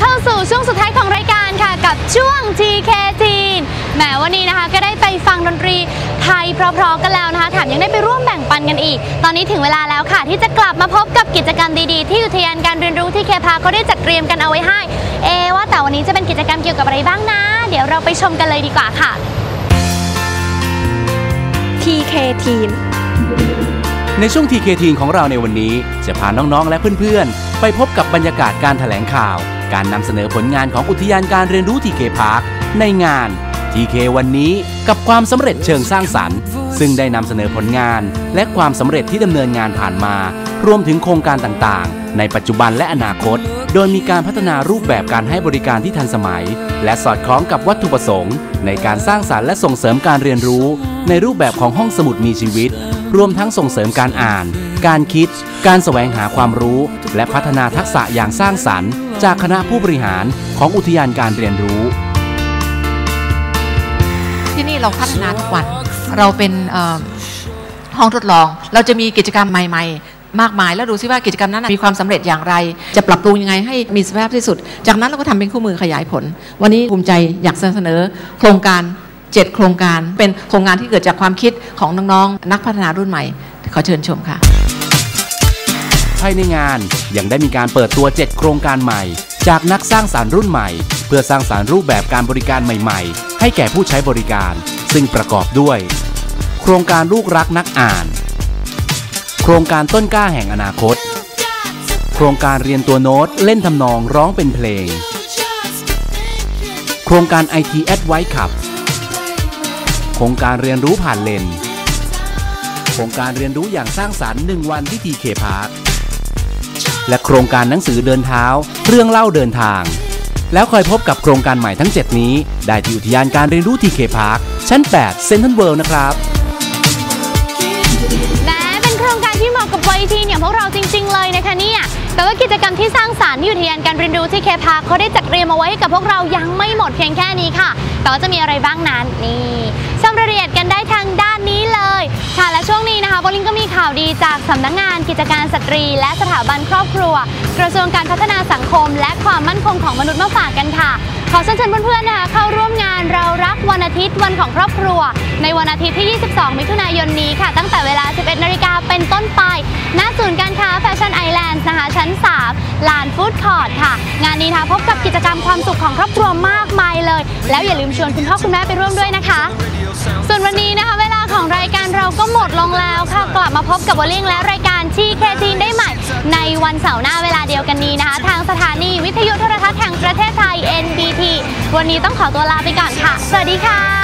เข้าสู่ช่วงสุดท้ายของรายการค่ะกับช่วง TK Teen แหมวันนี้นะคะก็ได้ไปฟังดนตรีไทยเพราะๆกันแล้วนะคะแถมยังได้ไปร่วมแบ่งปันกันอีก ตอนนี้ถึงเวลาแล้วค่ะ ที่จะกลับมาพบกับกิจกรรมดีๆ ที่อุทยานการเรียนรู้ที่เคพาเขาได้จัดเตรียมกันเอาไว้ให้ เอะว่าแต่วันนี้จะเป็นกิจกรรมเกี่ยวกับอะไรบ้างนะ เดี๋ยวเราไปชมกันเลยดีกว่าค่ะ TK Teen ในช่วงทีเคทีนของเราในวันนี้จะพาน้องๆและเพื่อนๆ ไปพบกับบรรยากาศการถแถลงข่าว การนำเสนอผลงานของอุทยานการเรียนรู้ทีเคพาร์คในงานทีเควันนี้กับความสำเร็จเชิงสร้างสรรค์ ซึ่งได้นำเสนอผลงาน และความสำเร็จที่ดำเนินงานผ่านมา รวมถึงโครงการต่างๆ ในปัจจุบันและอนาคต โดยมีการพัฒนารูปแบบการให้บริการที่ทันสมัย และสอดคล้องกับวัตถุประสงค์ ในการสร้างสารรค์และส่งเสริมการเรียนรู้ ในรูปแบบของห้องสมุดมีชีวิต รวมทั้งส่งเสริมการอ่าน การคิด การแสวงหาความรู้ และพัฒนาทักษะอย่างสร้างสรรค์ จากคณะผู้บริหารของอุทยานการเรียนรู้ ที่นี่เราพัฒนาทุกวัน เราเป็นห้องทดลอง เราจะมีกิจกรรมใหม่ ๆมากมายแล้วดูซิว่ากิจกรรมนั้นมีความสำเร็จอย่างไร จะปรับปรุงยังไงให้มีสภาพที่สุด จากนั้นเราก็ทำเป็นคู่มือขยายผล วันนี้ภูมิใจอยากเสนอโครงการ 7 โครงการเป็นโครงการที่เกิดจากความคิดของน้อง ๆ นักพัฒนารุ่นใหม่ ขอเชิญชมค่ะภายในงานยังได้มีการเปิดตัว 7 โครงการใหม่ จากนักสร้างสารรค์รุ่นใหม่ เพื่อสร้างสารรค์รูปแบบการบริการใหม่ ๆ ให้แก่ผู้ใช้บริการ ซึ่งประกอบด้วย โครงการลูกรักนักอ่าน โครงการต้นกล้าแห่งอนาคต โครงการเรียนตัวโน้ตเล่นทำนองร้องเป็นเพลง โครงการ IT a d v i c e ขับ โครงการเรียนรู้ผ่านเลนโครงการเรียนรู้อย่างสร้างสรรค์1วันที่ทีเคพาร์คและโครงการหนังสือเดินเท้า เรื่องเล่าเดินทาง แล้วคอยพบกับโครงการใหม่ทั้ง 7 นี้ ได้ที่อุทยานการเรียนรู้ทีเคพาร์คชั้น 8 เซนทรัลเวิลด์นะครับ โครงการที่เหมาะกับวัยทีนอย่างพวกเราจริง ๆ เลยนะคะเนี่ยแต่ว่ากิจกรรมที่สร้างสารรค์ที่อุทยานการเรียนรู้ที่เคพาร์คเขาได้จัดเตรียมเอาไว้ให้กับพวกเรายังไม่หมดเพียงแค่นี้ค่ะ แต่ว่าจะมีอะไรบ้างนั้นนี่ชมรายละเอียดกันได้ทางด้านนี้เลย ค่ะและช่วงนี้นะคะโบลิงก็มีข่าวดีจากสำนักงาน กิจการสตรี และสถาบันครอบครัว กระทรวงการพัฒนาสังคม และความมั่นคงของมนุษย์มาฝากกันค่ะขอเชิญชวนเพื่อนๆนะคะเข้าร่วมงานเรารักวันอาทิตย์วันของครอบครัว ในวันอาทิตย์ที่ 22 มิถุนายนนี้ค่ะตั้งแต่ เป็นต้นไป ณ ศูนย์การค้าแฟชั่นไอแลนด์นะคะ ชั้น 3 ลานฟู้ดคอร์ทค่ะ งานนี้นะคะพบกับกิจกรรมความสุขของครอบครัวมากมายเลย แล้วอย่าลืมชวนคุณพ่อคุณแม่ไปร่วมด้วยนะคะ ส่วนวันนี้นะคะเวลาของรายการเราก็หมดลงแล้วค่ะ กลับมาพบกับวอลลิงและรายการทีเคทีนได้ใหม่ ในวันเสาร์หน้าเวลาเดียวกันนี้นะคะ ทางสถานีวิทยุโทรทัศน์แห่งประเทศไทย NBT วันนี้ต้องขอตัวลาไปก่อนค่ะ สวัสดีค่ะ